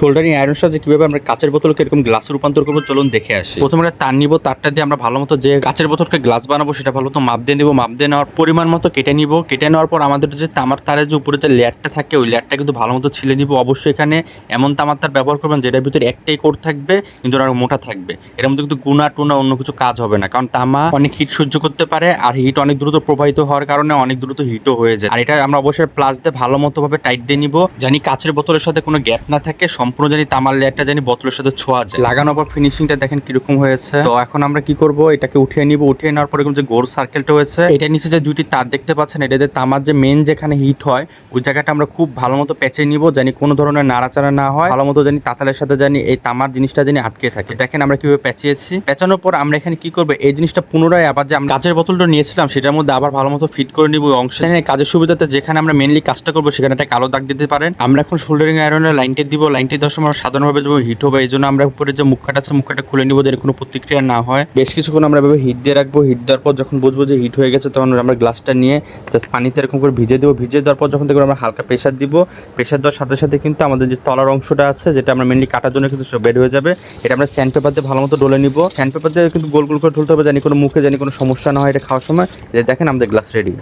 Soldering iron সাহায্যে কীভাবে আমরা কাচের বোতলকে এরকম গ্লাসে রূপান্তর করব, চলুন দেখে আসি। প্রথমে একটা তার নিব, তারটা দিয়ে আমরা ভালো মতো যে কাচের বোতলকে গ্লাস বানাবো, সেটা ভালো মতো মাপ দিয়ে নিব, মাপ দিয়ে নেওয়ার পরিমাণ মতো কেটে নিব। কেটে নেওয়ার পর আমাদের যে তামার তারের যে উপরে যে লেয়ারটা থাকে, ওই লেয়ারটা কিন্তু ভালো মতো ছিলে নিব। অবশ্যই এখানে এমন তামার তার ব্যবহার করবেন যেটার ভিতরে একটাই কোট থাকবে, কিন্তু ওটা মোটা থাকবে। এর মধ্যে কিন্তু গুণা টুনা অন্য কিছু কাজ হবে না, কারণ তামা অনেক হিট সহ্য করতে পারে, আর হিট অনেক দ্রুত প্রবাহিত হওয়ার কারণে অনেক দ্রুত হিটও হয়ে যায়। আর এটা আমরা অবশ্যই প্লাস দিয়ে ভালো মতো ভাবে টাইট দিয়ে নিব। জানি কাচের বোতলের সাথে কোনো গ্যাপ না থাকে সম্পূর্ণ জানি তামার লেয়ারটা জানি বোতলের সাথে ছোঁয়া যায়। লাগানোর পর ফিনিশিংটা দেখেন কীরকম হয়েছে। তো এখন আমরা কি করব? এটাকে উঠিয়ে নিব। উঠিয়ে নেওয়ার পরে যে গোল সার্কেলটা হয়েছে, এটা নিচে যে দুটি তার দেখতে পাচ্ছেন এটাতে তামার যে মেন যেখানে হিট হয়, ওই জায়গাটা আমরা খুব ভালো মতো পেঁচে নিব জানি কোনো ধরনের নাড়াচাড়া না হয়। ভালো মতো জানি তাতালের সাথে জানি এই তামার জিনিসটা জানি আটকে থাকে। দেখেন আমরা কীভাবে পেঁচিয়েছি। পেঁচানোর পর আমরা এখানে কি করব? এই জিনিসটা পুনরায় আবার যে আমরা বোতলটা নিয়েছিলাম, সেটার মধ্যে আবার ভালো মতো ফিট করে নিব অংশে। কাজের সুবিধাতে যেখানে আমরা মেনলি কাজটা করব, সেখানে একটা কালো দাগ দিতে পারেন। আমরা এখন শোল্ডারিং আয়রনের লাইনটি দিব। লাইনটি দেওয়ার সময় সাধারণভাবে যখন হিট হবে এই জন্য আমরা উপরে যে মুখটা আছে মুখটা খুলে নিব যেন কোনো প্রতিক্রিয়া না হয়। বেশ কিছুক্ষণ আমরা এভাবে হিট দিয়ে রাখব হিট দেওয়ার পর যখন বুঝব যে হিট হয়ে গেছে, তখন আমরা গ্লাসটা নিয়ে জাস্ট পানিতে এরকম করে ভিজে দেবো। ভিজে দেওয়ার পর যখন দেখব আমরা হালকা প্রেশার দিব প্রেশার দেওয়ার সাথে সাথে কিন্তু আমাদের যে তলার অংশটা আছে, যেটা আমরা মেনলি কাটার জন্য কিন্তু বের হয়ে যাবে, এটা আমরা স্যান্ড পেপার দিয়ে ভালো মতো ডলে নিব। স্যান্ড পেপার দিয়ে কিন্তু গোল গোল করে ঢুলতে হবে, জানি কোনো মুখে জানি কোনো সমস্যা না হয় এটা খাওয়ার সময়। দেখেন আমাদের গ্লাস রেডি